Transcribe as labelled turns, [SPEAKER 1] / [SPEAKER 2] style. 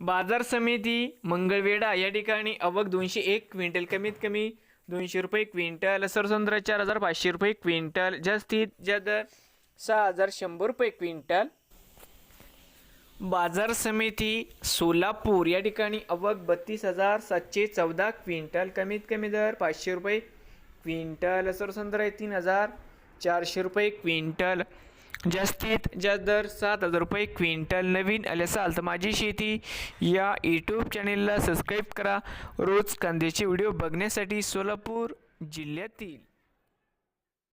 [SPEAKER 1] बाजार समिती मंगळवेढा या ठिकाणी अवक दोनशे एक क्विंटल कमीत कमी दोनशे रुपये क्विंटल सरसंद्र चार हजार पाचशे रुपये क्विंटल जास्तीत जास्त सहा हजार शंभर रुपये क्विंटल. बाजार समिती सोलापूर या ठिकाणी अवक बत्तीस हजार सातशे चौदा क्विंटल कमीत कमी दर पाचशे रुपये क्विंटल सरसंद्र तीन हजार चारशे रुपये क्विंटल. जास्तीत जास्त दर सात हजार रुपये क्विंटल. नवीन आले असाल तर माझी शेती या यूट्यूब चॅनेलला सबस्क्राईब करा. रोज कांद्याचे व्हिडिओ बघण्यासाठी सोलापूर जिल्ह्यातील